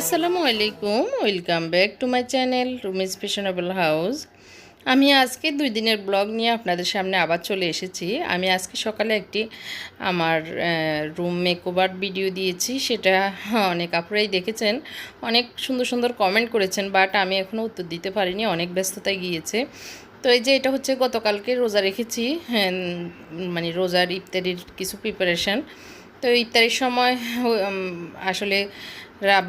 আসসালামু আলাইকুম welcome back to my channel Rumi's fashionable house আমি আজকে দুই দিনের ব্লগ নিয়ে আপনাদের সামনে আবার চলে এসেছি। আমি আজকে সকালে একটি আমার রুম মেকওভার ভিডিও দিয়েছি। সেটা অনেক আপনারাই দেখেছেন অনেক সুন্দর সুন্দর কমেন্ট করেছেন বাট আমি এখনও উত্তর দিতে পারিনি অনেক ব্যস্ততায় গিয়েছে। তো এই যে এটা হচ্ছে গতকালকে রোজা রেখেছি হ্যাঁ, মানে রোজার ইফতারির কিছু প্রিপারেশান তো ইফতারির সময় আসলে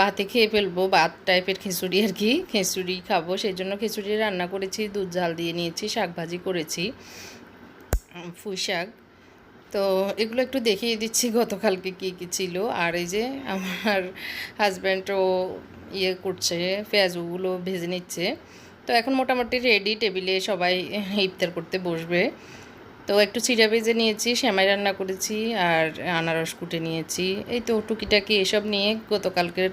ভাতে খেয়ে ফেলব, ভাত টাইপের খিচুড়ি আর কি। খিচুড়ি খাব সেই জন্য খিচুড়ি রান্না করেছি, দুধ ঝাল দিয়ে নিয়েছি, শাক ভাজি করেছি পুঁই শাক। তো এগুলো একটু দেখিয়ে দিচ্ছি গতকালকে কী কী ছিল। আর এই যে আমার হাজব্যান্ডও ইয়ে করছে, পেঁয়াজগুলো ভেজে নিচ্ছে। তো এখন মোটামুটি রেডি টেবিলে সবাই ইফতার করতে বসবে। তো একটু চিড়া ভেজে নিয়েছি, সেমাই রান্না করেছি আর আনারস কুটে নিয়েছি। এই তো টুকিটাকি এসব নিয়ে গতকালকের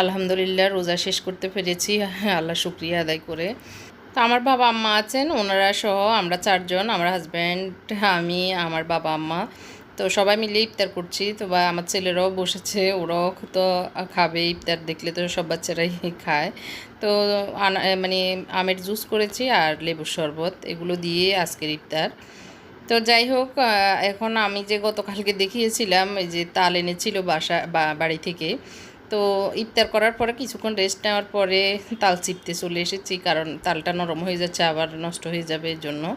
আলহামদুলিল্লাহ রোজা শেষ করতে পেরেছি। আল্লাহ শুক্রিয়া আদায় করে। তো আমার বাবা আম্মা আছেন, ওনারা সহ আমরা চারজন, আমার হাজব্যান্ড আমি, আমার বাবা আম্মা। তো সবাই মিলে ইফতার করছি। তো বা, আমার ছেলেরাও বসেছে, ওরাও তো খাবে ইফতার, দেখলে তো সব বাচ্চারাই খায়। তো মানে আমের জুস করেছি আর লেবুর শরবত, এগুলো দিয়ে আজকের ইফতার। তো যাই হোক এখন আমি যে গতকালকে দেখিয়েছিলাম, এই যে তাল এনেছিল বাসা, বা- বাড়ি থেকে, তো ইফতার করার পরে কিছুক্ষণ রেস্ট নেওয়ার পরে তাল চিপতে চলে এসেছি, কারণ তালটা নরম হয়ে যাচ্ছে, আবার নষ্ট হয়ে যাবে এর জন্য।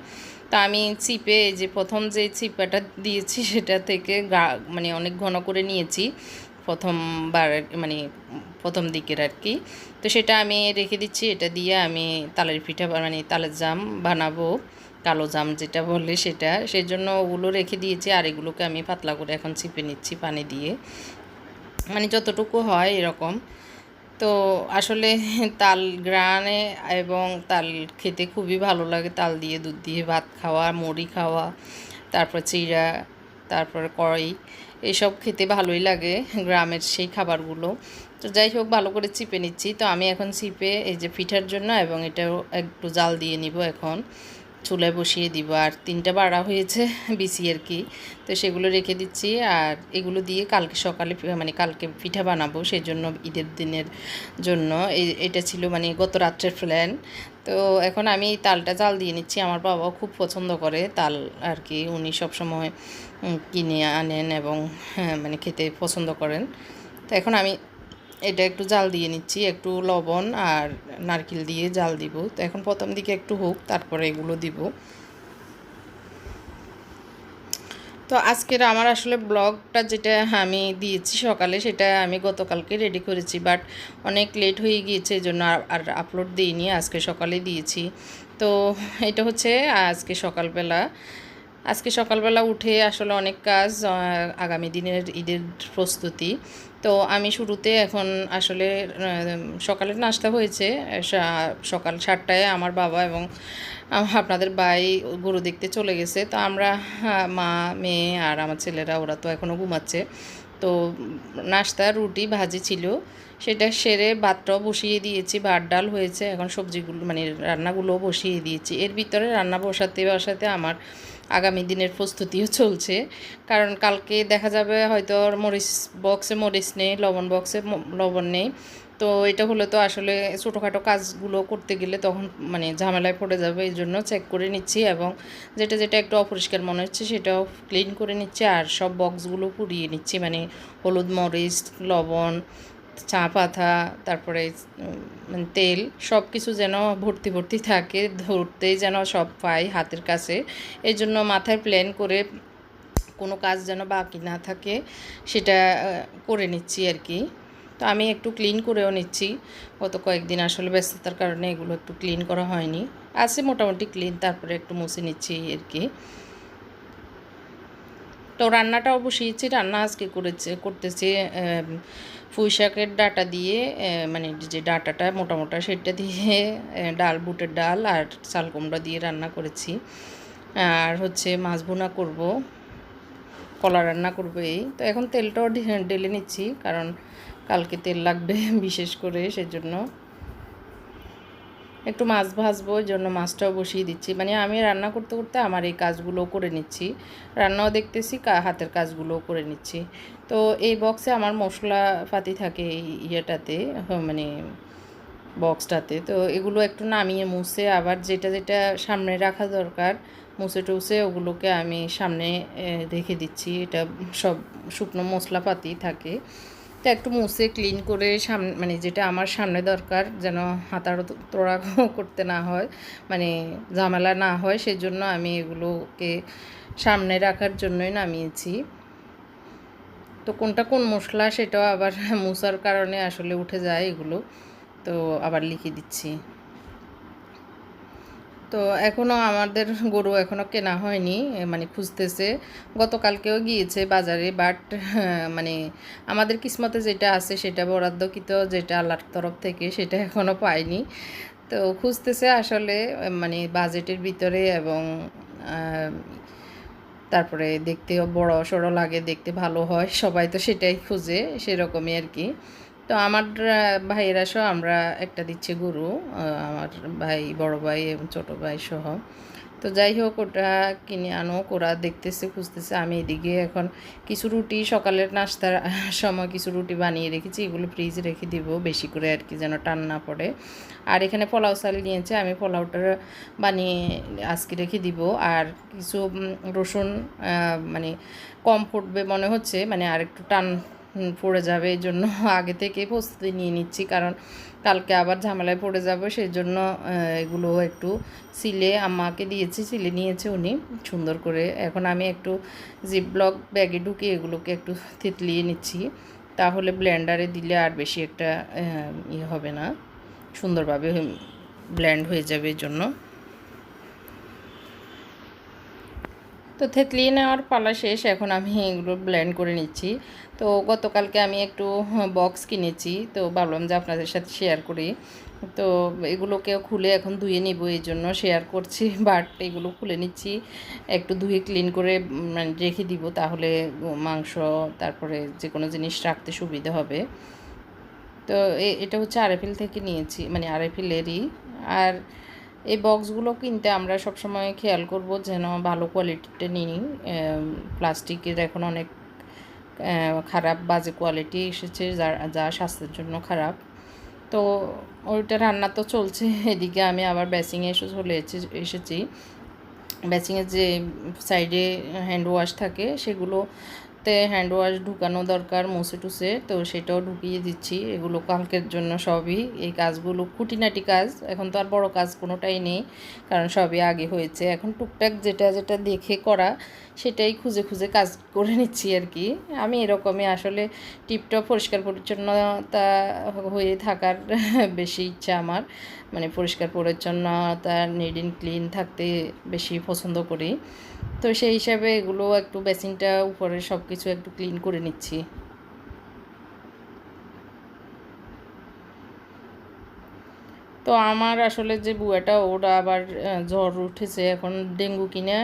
তা আমি চিপে যে প্রথম যে চিপাটা দিয়েছি, সেটা থেকে গা মানে অনেক ঘন করে নিয়েছি, প্রথমবার মানে প্রথম দিকের আর কি। তো সেটা আমি রেখে দিচ্ছি, এটা দিয়ে আমি তালের পিঠা মানে তালের জাম বানাবো। কালো জাম যেটা বলে সেটা। সেই জন্য ওগুলো রেখে দিয়েছি আর এগুলোকে আমি পাতলা করে এখন চিপে নিচ্ছি পানি দিয়ে। মানে যতটুকু হয় এরকম। তো আসলে তাল গ্রানে এবং তাল খেতে খুবই ভালো লাগে। তাল দিয়ে, দুধ দিয়ে ভাত খাওয়া, মুড়ি খাওয়া, তারপর চিড়া, তারপর কড়াই এইসব খেতে ভালোই লাগে গ্রামের সেই খাবারগুলো। তো যাই হোক, ভালো করে চিপে নিচ্ছি। তো আমি এখন চিপে এই যে পিঠার জন্য এবং এটাও একটু জাল দিয়ে নিব এখন। চুলায় বসিয়ে দিব। আর তিনটা বাড়া হয়েছে বিসি আর কি তো সেগুলো রেখে দিচ্ছি। আর এগুলো দিয়ে কালকে সকালে মানে কালকে পিঠা বানাবো সেই জন্য ঈদের দিনের জন্য। এটা ছিল মানে গত রাত্রের প্ল্যান তো এখন আমি তালটা জাল দিয়ে নিচ্ছি। আমার বাবাও খুব পছন্দ করে তাল আর কি। উনি সবসময় কিনে আনেন এবং হ্যাঁ, মানে খেতে পছন্দ করেন। তো এখন আমি এটা একটু জাল দিয়ে নিচ্ছি, একটু লবণ আর নারকেল দিয়ে জাল দিব। তো এখন প্রথম দিকে একটু হোক, তারপরে এগুলো দিব। তো আজকের আমার আসলে ব্লগটা যেটা আমি দিয়েছি সকালে, সেটা আমি গতকালকে রেডি করেছি বাট অনেক লেট হয়ে গিয়েছে, এই জন্য আর- আপলোড দিইনি, আজকে সকালে দিয়েছি। তো এটা হচ্ছে আজকে সকালবেলা। আজকে সকালবেলা উঠে আসলে অনেক কাজ আগামী দিনের ঈদের প্রস্তুতি। তো আমি শুরুতে এখন আসলে সকালের নাস্তা হয়েছে সকাল সাতটায় আমার বাবা এবং আপনাদের ভাই গরু দেখতে চলে গেছে। তো আমরা মা, মেয়ে আর আমার ছেলেরা, ওরা তো এখনও ঘুমাচ্ছে। তো নাস্তা, রুটি, ভাজি ছিল। সেটা সেরে ভাতটাও বসিয়ে দিয়েছি, ভাত, ডাল হয়েছে। এখন সবজিগুলো মানে রান্নাগুলোও বসিয়ে দিয়েছি। এর ভিতরে রান্না বসাতে বসাতে আমার আগামী দিনের প্রস্তুতিও চলছে। কারণ কালকে দেখা যাবে হয়তো মরিচ বক্সে মরিচ নেই, লবণ বক্সে লবণ নেই। তো এটা হলে তো আসলে ছোটোখাটো কাজগুলো করতে গেলে তখন মানে ঝামেলায় পড়ে যাবে, এই জন্য চেক করে নিচ্ছি এবং যেটা যেটা একটু অপরিষ্কার মনে হচ্ছে সেটাও ক্লিন করে নিচ্ছি আর সব বক্সগুলো পুড়িয়ে নিচ্ছি। মানে হলুদ মরিচ, লবণ, চা পাতা, তারপরে তেল সব কিছু যেন ভর্তি ভর্তি থাকে, ধরতেই যেন সব পাই হাতের কাছে। এই জন্য মাথায় প্ল্যান করে কোনো কাজ যেন বাকি না থাকে সেটা করে নিচ্ছি আর কি। তো আমি একটু ক্লিন করেও নিচ্ছি। গত কয়েকদিন আসলে ব্যস্ততার কারণে এগুলো একটু ক্লিন করা হয়নি। আছে মোটামুটি ক্লিন তারপরে একটু মুছে নিচ্ছি আর কি। তো রান্নাটাও বসিয়েছি রান্না আজকে করেছে, করতেছি পুঁই ডাটা দিয়ে মানে যে ডাটাটা মোটা মোটা সেটা দিয়ে ডাল, বুটের ডাল আর চাল কুমড়া দিয়ে রান্না করেছি। আর হচ্ছে মাছ ভুনা করব, কলা রান্না করব এই। তো এখন তেলটাও ঢেলে নিচ্ছি, কারণ কালকে তেল লাগবে বিশেষ করে সেজন্য। একটু মাছ ভাজবো, ওই জন্য মাছটাও বসিয়ে দিচ্ছি। মানে আমি রান্না করতে করতে আমার এই কাজগুলো করে নিচ্ছি। রান্নাও দেখতেছি হাতের কাজগুলোও করে নিচ্ছি। তো এই বক্সে আমার মশলা পাতি থাকে এই ইয়েটাতে মানে বক্সটাতে তো এগুলো একটু নামিয়ে মুছে আবার যেটা যেটা সামনে রাখা দরকার, মুছে টুছে ওগুলোকে আমি সামনে রেখে দিচ্ছি। এটা সব শুকনো মশলাপাতি থাকে। তো একটু মুছে ক্লিন করে সামনে মানে যেটা আমার সামনে দরকার, যেন হাতার তোড়া করতে না হয় মানে ঝামেলা না হয়, সেজন্য আমি এগুলোকে সামনে রাখার জন্যই নামিয়েছি। তো কোনটা কোন মশলা সেটাও আবার মুসার কারণে আসলে উঠে যায় এগুলো, তো আবার লিখে দিচ্ছি। তো এখনও আমাদের গরু এখনও কেনা হয়নি মানে খুঁজতেছে। গতকালকেও গিয়েছে বাজারে বাট মানে আমাদের কিসমতে যেটা আছে সেটা বরাদ্দকৃত, যেটা আল্লাহর তরফ থেকে সেটা এখনও পাইনি। তো খুঁজতেছে আসলে মানে বাজেটের ভিতরে এবং তারপরে দেখতেও বড় সড়ো লাগে, দেখতে ভালো হয়, সবাই তো সেটাই খুঁজে, সেরকমই আর কি। তো আমার ভাইয়েরা সহ আমরা একটা দিচ্ছে গরু আমার ভাই, বড় ভাই এবং ছোটো ভাই সহ। তো যাই হোক, ওটা কিনে আনো ওরা দেখতেছে, খুঁজতেছে। আমি এদিকে এখন কিছু রুটি, সকালের নাস্তার সময় কিছু রুটি বানিয়ে রেখেছি। এগুলো ফ্রিজে রেখে দিব, বেশি করে আর কি যেন টান না পড়ে। আর এখানে পোলাও চাল নিয়েছে, আমি পোলাওটা বানিয়ে আজকে রেখে দিব। আর কিছু রসুন মানে কম ফুটবে মনে হচ্ছে মানে আর একটু টান পড়ে যাবে, এই জন্য আগে থেকে প্রস্তুতি নিয়ে নিচ্ছি। কারণ কালকে আবার ঝামেলায় পড়ে যাব সেই জন্য এগুলো একটু সিলে আমাকে দিয়েছি, সিলে নিয়েছে উনি সুন্দর করে। এখন আমি একটু জিপ ব্লক ব্যাগে ঢুকিয়ে এগুলোকে একটু থেতলিয়ে নিচ্ছি। তাহলে ব্লেন্ডারে দিলে আর বেশি একটা ইয়ে হবে না, সুন্দরভাবে ব্ল্যান্ড হয়ে যাবে, এই জন্য। তো থেতলিয়ে নেওয়ার পালা শেষ, এখন আমি এগুলো ব্লেন্ড করে নিচ্ছি। তো গতকালকে আমি একটু বক্স কিনেছি, তো ভাবলাম যে আপনাদের সাথে শেয়ার করি। তো এগুলোকেও খুলে এখন ধুয়ে নিব, এই জন্য শেয়ার করছি বাট এগুলো খুলে নিচ্ছি। একটু ধুয়ে ক্লিন করে মানে রেখে দিব, তাহলে মাংস, তারপরে যে কোনো জিনিস রাখতে সুবিধা হবে। তো এটা হচ্ছে আরএফএল থেকে নিয়েছি মানে আরএফএলেরই আর এই বক্সগুলো কিনতে আমরা সবসময় খেয়াল করব যেন ভালো কোয়ালিটিটা নিই। প্লাস্টিকের এখন অনেক খারাপ বাজে কোয়ালিটি এসেছে যা যা স্বাস্থ্যের জন্য খারাপ। তো ওইটা রান্না তো চলছে, এদিকে আমি আবার বেসিংয়ে এসে চলে এসেছি ব্যাচিংয়ের যে সাইডে হ্যান্ড ওয়াশ থাকে সেগুলোতে হ্যান্ড ওয়াশ ঢুকানো দরকার, মুছে টুসে তো সেটাও ঢুকিয়ে দিচ্ছি। এগুলো কালকের জন্য সবই। এই কাজগুলো খুঁটিনাটি কাজ, এখন তো আর বড় কাজ কোনোটাই নেই, কারণ সবই আগে হয়েছে। এখন টুকটাক যেটা যেটা দেখে করা, সেটাই খুঁজে খুঁজে কাজ করে নিচ্ছি আর কি। আমি এরকমই আসলে টিপটপ পরিষ্কার পরিচ্ছন্নতা হয়ে থাকার বেশি ইচ্ছা আমার। মানে পরিষ্কার পরিচ্ছন্নতা নিড অ্যান্ড ক্লিন থাকতে বেশি পছন্দ করি। তো সেই হিসাবে এগুলো একটু বেসিনটা উপরে সব কিছু একটু ক্লিন করে নিচ্ছি। তো আমার আসলে যে বুয়াটা ওরা আবার জ্বর উঠেছে। এখন ডেঙ্গু কিনা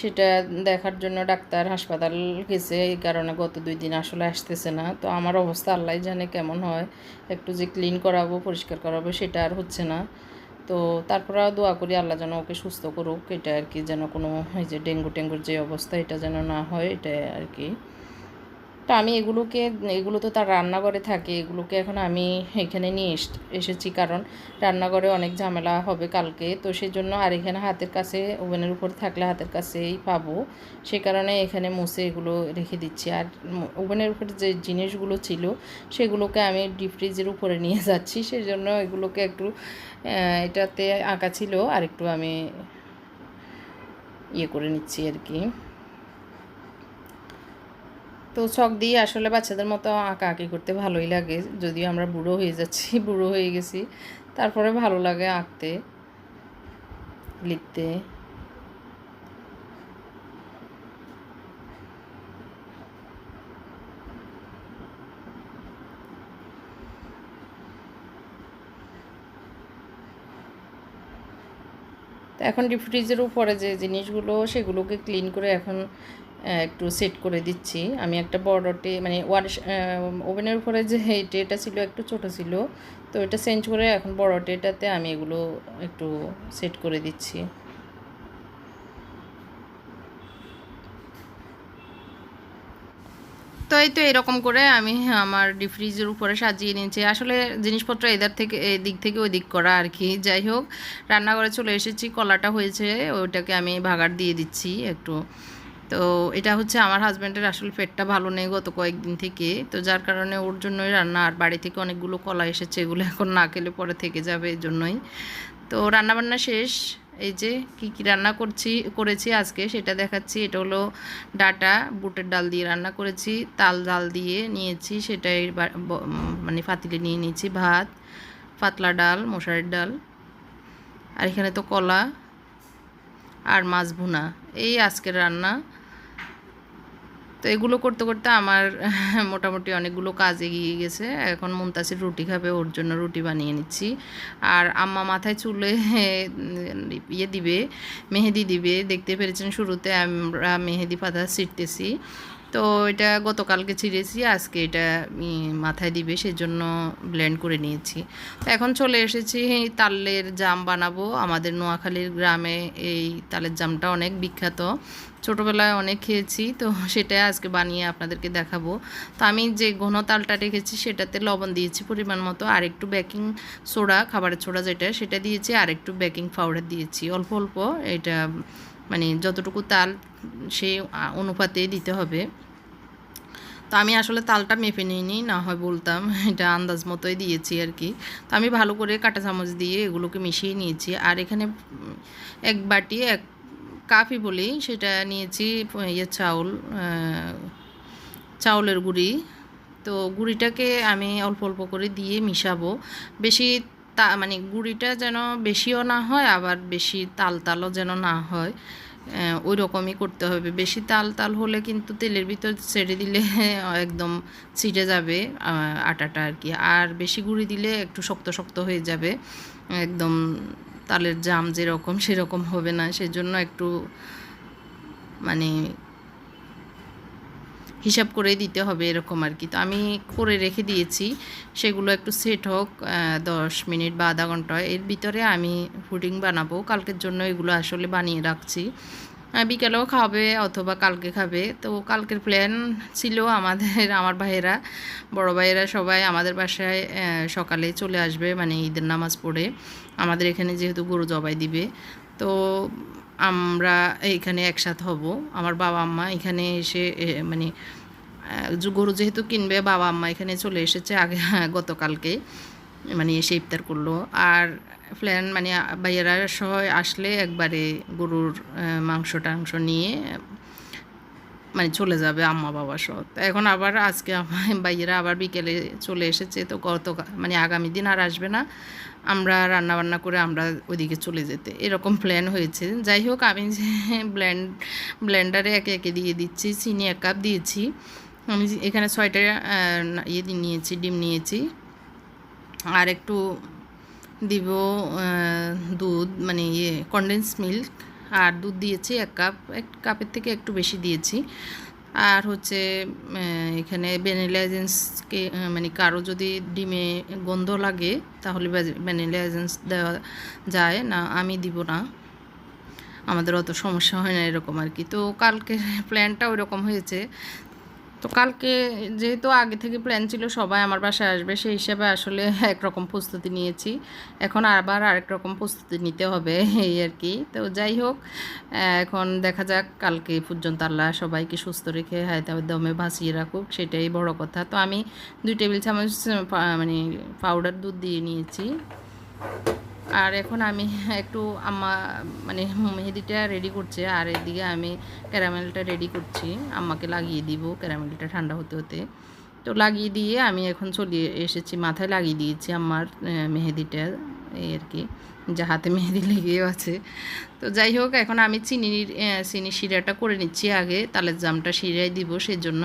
সেটা দেখার জন্য ডাক্তার হাসপাতাল গেছে। এই কারণে গত দুই দিন আসলে আসতেছে না। তো আমার অবস্থা আল্লাহ জানে কেমন হয়। একটু যে ক্লিন করাবো, পরিষ্কার করাবো, সেটা আর হচ্ছে না। তো তারপরে দোয়া করি আল্লাহ যেন ওকে সুস্থ করুক, এটা আর কি যেন কোনো এই যে ডেঙ্গু টেঙ্গুর যে অবস্থা, এটা যেন না হয় এটা আর কি। তো আমি এগুলোকে, এগুলো তো তার রান্নাঘরে থাকে, এগুলোকে এখন আমি এখানে নিয়ে এস- এসেছি। কারণ রান্নাঘরে অনেক ঝামেলা হবে কালকে, তো সেই জন্য আর এখানে হাতের কাছে, ওভেনের উপর থাকলে হাতের কাছেই পাবো। সে কারণে এখানে মুছে এগুলো রেখে দিচ্ছি। আর ওভেনের উপরে যে জিনিসগুলো ছিল, সেগুলোকে আমি ডিপ ফ্রিজের উপরে নিয়ে যাচ্ছি। সেই জন্য এগুলোকে একটু এটাতে আঁকা ছিল আর একটু আমি ইয়ে করে নিচ্ছি আর কি। তো চক দিয়ে আসলে বাচ্চাদের মতো আঁকা আঁকি করতে ভালোই লাগে। যদিও আমরা বুড়ো হয়ে যাচ্ছি, বুড়ো হয়ে গেছি। তারপরে ভালো লাগে আঁকতে, লিখতে। এখন ডিপ ফ্রিজের উপরে যে জিনিসগুলো, সেগুলোকে ক্লিন করে এখন একটু সেট করে দিচ্ছি। আমি একটা বড় টে মানে ওয়ার ওভেনের উপরে যে এই ট্রেটা ছিল একটু ছোট ছিল, তো এটা চেঞ্জ করে এখন বড় ট্রেটাতে আমি এগুলো একটু সেট করে দিচ্ছি। তো এই তো এরকম করে আমি আমার ডিপ ফ্রিজের উপরে সাজিয়ে নিয়েছি। আসলে জিনিসপত্র এদের থেকে, এদিক থেকে ওই দিক করা আর কি। যাই হোক, রান্নাঘরে চলে এসেছি, কলাটা হয়েছে ওইটাকে আমি ভাগার দিয়ে দিচ্ছি একটু। তো এটা হচ্ছে আমার হাজব্যান্ডের আসলে পেটটা ভালো নেই গত কয়েকদিন থেকে। তো যার কারণে ওর জন্যই রান্না আর বাড়ি থেকে অনেকগুলো কলা এসেছে, এগুলো এখন না খেলে পরে থেকে যাবে এই জন্যই তো রান্নাবান্না শেষ, এই যে কি কি রান্না করছি, করেছি আজকে সেটা দেখাচ্ছি। এটা হলো ডাটা, বুটের ডাল দিয়ে রান্না করেছি, তাল ডাল দিয়ে নিয়েছি সেটাই মানে পাতিলে নিয়ে নিয়েছি, ভাত, পাতলা ডাল, মশারির ডাল। আর এখানে তো কলা আর মাছ ভুনা, এই আজকের রান্না। তো এগুলো করতে করতে আমার মোটামুটি অনেকগুলো কাজ এগিয়ে গেছে। এখন মুমতাসির রুটি খাবে, ওর জন্য রুটি বানিয়ে নিচ্ছি। আর আম্মা মাথায় চুলে ইয়ে দিবে, মেহেদি দিবে। দেখতে পেরেছেন শুরুতে আমরা মেহেদি পাতা ছিটতেছি। তো এটা গতকালকে ছিঁড়েছি, আজকে এটা মাথায় দিবে, সেজন্য ব্লেন্ড করে নিয়েছি। তো এখন চলে এসেছি তালের জাম বানাবো। আমাদের নোয়াখালীর গ্রামে এই তালের জামটা অনেক বিখ্যাত। ছোটোবেলায় অনেক খেয়েছি, তো সেটা আজকে বানিয়ে আপনাদেরকে দেখাবো। তো আমি যে ঘন তালটা রেখেছি, সেটাতে লবণ দিয়েছি পরিমাণ মতো, আর একটু বেকিং সোডা খাবারের সোডা যেটা, সেটা দিয়েছি, আর একটু বেকিং পাউডার দিয়েছি। অল্প অল্প এটা মানে যতটুকু তাল, সেই অনুপাতে দিতে হবে। তো আমি আসলে তালটা মেপে নিইনি, না হয় বলতাম, এটা আন্দাজ মতোই দিয়েছি আর কি। তো আমি ভালো করে কাঁটা চামচ দিয়ে এগুলোকে মিশিয়ে নিয়েছি, আর এখানে এক বাটি, এক কাপই বলি, সেটা নিয়েছি ইয়ে চাউল চাউলের গুঁড়ি। তো গুঁড়িটাকে আমি অল্প অল্প করে দিয়ে মিশাবো। বেশি তা মানে গুঁড়িটা যেন বেশিও না হয়, আবার বেশি তাল তালও যেন না হয় ওই রকমই করতে হবে। বেশি তাল তাল হলে কিন্তু তেলের ভিতর ছেড়ে দিলে একদম ছিটে যাবে আটাটা আর কি। আর বেশি গুঁড়ি দিলে একটু শক্ত শক্ত হয়ে যাবে, একদম তালের জাম যেরকম, সেরকম হবে না। সেজন্য একটু মানে হিসাব করে দিতে হবে এরকম আর কি। তো আমি করে রেখে দিয়েছি। সেগুলো একটু সেট হোক দশ মিনিট বা আধা ঘণ্টা। এর ভিতরে আমি পুডিং বানাবো। কালকের জন্য এগুলো আসলে বানিয়ে রাখছি। বিকেলেও খাবে অথবা কালকে খাবে। তো কালকের প্ল্যান ছিল আমাদের, আমার ভাইয়েরা, বড় ভাইয়েরা সবাই আমাদের বাসায় সকালে চলে আসবে মানে ঈদের নামাজ পড়ে। আমাদের এখানে যেহেতু গরু জবাই দিবে, তো আমরা এইখানে একসাথে হব। আমার বাবা আম্মা এখানে এসে মানে গরু যেহেতু কিনবে, বাবা আম্মা এখানে চলে এসেছে আগে, গতকালকে মানে এসে ইফতার করল। আর প্ল্যান মানে ভাইয়েরা সহ আসলে একবারে গরুর মাংস টাংস নিয়ে মানে চলে যাবে আম্মা, বাবা সহ এখন আবার আজকে আমার ভাইয়েরা আবার বিকেলে চলে এসেছে, তো গত মানে আগামী দিন আর আসবে না। আমরা রান্না বান্না করে আমরা ওইদিকে চলে যেতে। এরকম প্ল্যান হয়েছে। যাই হোক আমি যে ব্লেন্ড ব্লেন্ডারে একে একে দিয়ে দিচ্ছি, চিনি এক কাপ দিয়েছি। আমি এখানে ছয়টা ইয়ে নিয়েছি, ডিম নিয়েছি। আর একটু দিব দুধ মানে ইয়ে কনডেন্স মিল্ক আর দুধ দিয়েছি এক কাপ এক কাপের থেকে একটু বেশি দিয়েছি। আর হচ্ছে এখানে ভ্যানিলা এজেন্সকে মানে কারও যদি ডিমে গন্ধ লাগে, তাহলে ভ্যানিলা এজেন্স দেওয়া যায় না, আমি দিব না। আমাদের অত সমস্যা হয় না এরকম আর কি। তো কালকে প্ল্যানটা ওই রকম হয়েছে তো কালকে যেহেতু আগে থেকে প্ল্যান ছিল সবাই আমার বাসায় আসবে, সেই হিসাবে আসলে একরকম প্রস্তুতি নিয়েছি। এখন আবার আরেক রকম প্রস্তুতি নিতে হবে, এই আর কি। তো যাই হোক এখন দেখা যাক, কালকে পর্যন্ত আল্লাহ সবাইকে সুস্থ রেখে হায়তা দমে ভাসিয়ে রাখুক, সেটাই বড় কথা। তো আমি দুই টেবিল চামচ মানে পাউডার দুধ দিয়ে নিয়েছি। আর এখন আমি একটু আম্মা মানে মেহেদিটা রেডি করছে, আর এদিকে আমি ক্যারামেলটা রেডি করছি। আম্মাকে লাগিয়ে দিব ক্যারামেলটা ঠান্ডা হতে হতে। তো লাগিয়ে দিয়ে আমি এখন চলে এসেছি, মাথায় লাগিয়ে দিয়েছি আমার মেহেদিটা, এই আর কি, যা হাতে মেহেদি লেগেও আছে। তো যাই হোক, এখন আমি চিনির চিনি শিরাটা করে নিচ্ছি আগে তালের জামটা শিরাই দিব সেজন্য।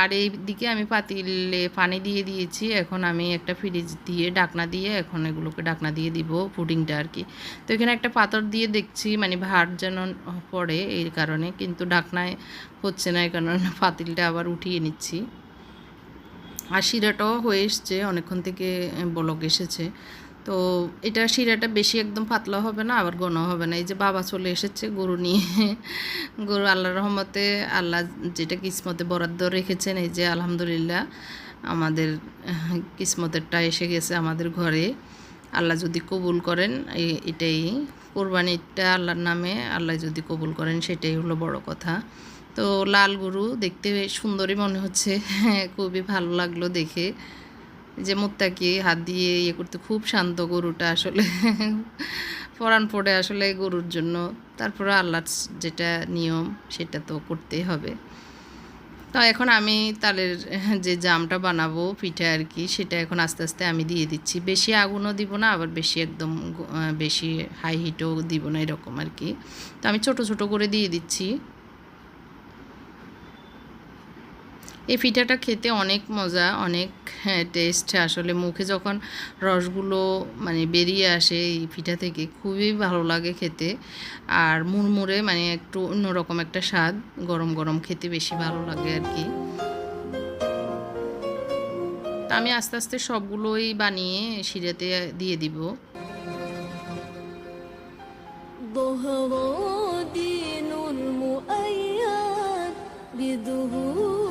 আর এই দিকে আমি পাতিলে পানি দিয়ে দিয়েছি, এখন আমি একটা ফ্রিজ দিয়ে ডাকনা দিয়ে এখন এগুলোকে ডাকনা দিয়ে দিব পুডিংটা আর কি। তো এখানে একটা পাথর দিয়ে দেখছি মানে ভার যেন পড়ে এই কারণে, কিন্তু ডাকনায় হচ্ছে না, এই কারণে পাতিলটা আবার উঠিয়ে নিচ্ছি। শিরাটাও হয়ে এসছে, অনেকক্ষণ থেকে বলক এসেছে। তো এটা শিরাটা বেশি একদম পাতলা হবে না, আবার ঘন হবে না। এই যে বাবা চলে এসেছে গরু নিয়ে। গরু আল্লাহ রহমতে আল্লাহ যেটা কিসমতে বরাদ্দ রেখেছেন, এই যে আলহামদুলিল্লাহ, আমাদের কিসমতেরটা এসে গেছে আমাদের ঘরে। আল্লাহ যদি কবুল করেন এটাই। কোরবানিটা আল্লাহর নামে আল্লাহ যদি কবুল করেন, সেটাই হলো বড় কথা। তো লাল গরু দেখতে সুন্দরই মনে হচ্ছে। খুবই ভালো লাগল দেখে। যে মুত্তাকি হাত দিয়ে ইয়ে করতে খুব শান্ত গরুটা আসলে। পরাণ পড়ে আসলে গরুর জন্য। তারপরে আল্লাহর যেটা নিয়ম, সেটা তো করতেই হবে। তো এখন আমি তালের যে জামটা বানাবো, পিঠা আর কি, সেটা এখন আস্তে আস্তে আমি দিয়ে দিচ্ছি। বেশি আগুনও দিব না, আবার বেশি একদম বেশি হাই হিটও দিব না, এরকম আর কি। তো আমি ছোট ছোট করে দিয়ে দিচ্ছি। এই পিঠাটা খেতে অনেক মজা অনেক হ্যাঁ টেস্ট আসলে মুখে যখন রসগুলো মানে বেরিয়ে আসে এই পিঠা থেকে খুবই ভালো লাগে খেতে আর মুড়মুড়ে মানে একটু অন্যরকম একটা স্বাদ গরম গরম খেতে বেশি ভালো লাগে আর কি তা আমি আস্তে আস্তে সবগুলোই বানিয়ে শিরাতে দিয়ে দিব ظهر دين المؤيد بظهور النبي তো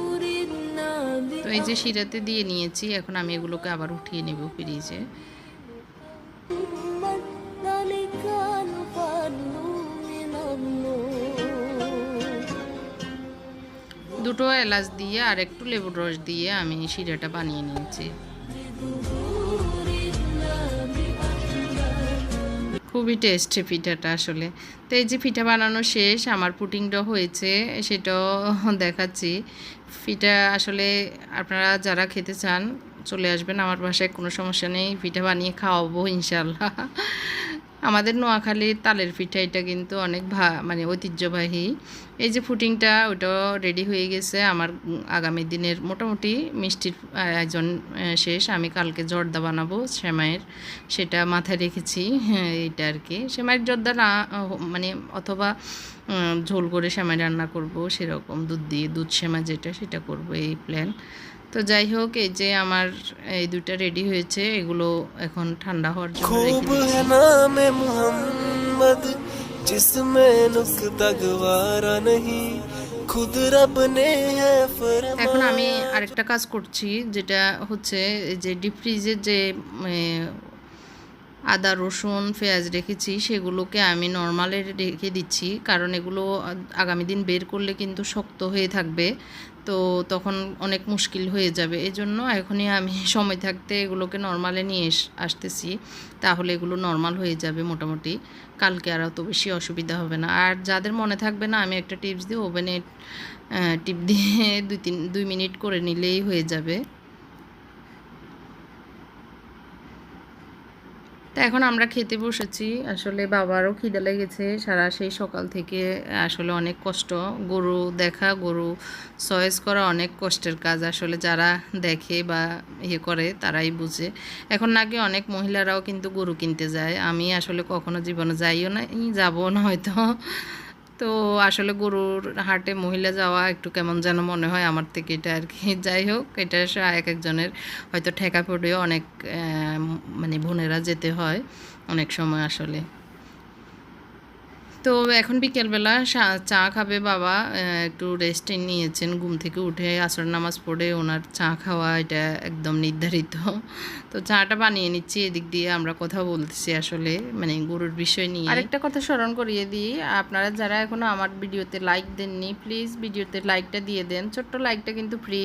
এই যে শিরাতে দিয়ে নিয়েছি, এখন আমি এগুলোকে আবার উঠিয়ে নেব ফ্রিজে। দুটো এলাচ দিয়ে আর একটু লেবুর রস দিয়ে আমি শিরাটা বানিয়ে নিয়েছি। খুবই টেস্টি পিঠাটা আসলে। তো এই যে পিঠা বানানো শেষ, আমার পুটিংটা হয়েছে, সেটাও দেখাচ্ছি। পিঠা আসলে আপনারা যারা খেতে চান, চলে আসবেন। আমার বাসায় কোনো সমস্যা নেই, পিঠা বানিয়ে খাওয়াবো ইনশাল্লাহ আমাদের নোয়াখালীর তালের পিঠা এটা কিন্তু অনেক ভা মানে ঐতিহ্যবাহী। এই যে ফুটিংটা ওটাও রেডি হয়ে গেছে। আমার আগামী দিনের মোটামুটি মিষ্টির আয়োজন শেষ। আমি কালকে জর্দা বানাবো সেমাইয়ের সেটা মাথায় রেখেছি হ্যাঁ, এইটা আর কি। সেমাইয়ের জর্দা না মানে অথবা ঝোল করে সেমাই রান্না করব সেরকম দুধ দিয়ে দুধ সেমাই যেটা সেটা করব এই প্ল্যান তো যাই হোক এই যে আমার এই দুইটা রেডি হয়েছে এগুলো এখন ঠান্ডা হওয়ার জন্য এখন আমি আরেকটা কাজ করছি যেটা হচ্ছে যে ডিপ ফ্রিজের যে আদা, রসুন, পেঁয়াজ রেখেছি, সেগুলোকে আমি নর্মালে রেখে দিচ্ছি। কারণ এগুলো আগামী দিন বের করলে কিন্তু শক্ত হয়ে থাকবে। তো তখন অনেক মুশকিল হয়ে যাবে। এই জন্য এখনই আমি সময় থাকতে এগুলোকে নর্মালে নিয়ে আসতেছি। তাহলে এগুলো নর্মাল হয়ে যাবে মোটামুটি। কালকে আর অত বেশি অসুবিধা হবে না। আর যাদের মনে থাকবে না, আমি একটা টিপস দিই ওভেনে টিপ দিয়ে দুই তিন দুই মিনিট করে নিলেই হয়ে যাবে। তা এখন আমরা খেতে বসেছি। আসলে বাবারও খিদে লেগেছে। সারা সেই সকাল থেকে আসলে অনেক কষ্ট। গরু দেখা, গরু চয়েস করা অনেক কষ্টের কাজ। আসলে যারা দেখে বা ইয়ে করে, তারাই বুঝে। এখন নাকি অনেক মহিলারাও কিন্তু গরু কিনতে যায়। আমি আসলে কখনো জীবনে যাইও না যাব না হয়তো। তো আসলে গরুর হাটে মহিলা যাওয়া একটু কেমন যেন মনে হয় আমার থেকে এটা আর কি। যাই হোক, এটা এক একজনের হয়তো ঠেকা পড়েও অনেক মানে বোনেরা যেতে হয় অনেক সময় আসলে। তো এখন বিকেলবেলা চা খাবে বাবা একটু রেস্ট নিয়েছেন ঘুম থেকে উঠে আসর নামাজ পড়ে ওনার চা খাওয়া এটা একদম নির্ধারিত। তো চাটা বানিয়ে নিচ্ছি এদিক দিয়ে আমরা কথা বলতেছি আসলে মানে গরুর বিষয় নিয়ে। আরেকটা কথা স্মরণ করিয়ে দিই আপনারা যারা এখনও আমার ভিডিওতে লাইক দেননি প্লিজ ভিডিওতে লাইকটা দিয়ে দেন। ছোট্ট লাইকটা কিন্তু ফ্রি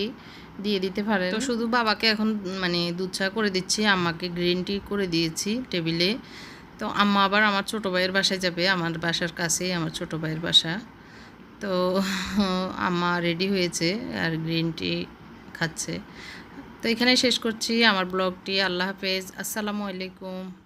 দিয়ে দিতে পারেন। তো শুধু বাবাকে এখন মানে দুধ চা করে দিচ্ছি আমাকে গ্রিন টি করে দিয়েছি টেবিলে তো আম্মা আবার আমার ছোটো ভাইয়ের বাসায় যাবে, আমার বাসার কাছেই আমার ছোটো ভাইয়ের বাসা। তো আম্মা রেডি হয়েছে আর গ্রিন টি খাচ্ছে। তো এখানে শেষ করছি আমার ব্লগটি আল্লাহ হাফেজ। আসসালামু আলাইকুম।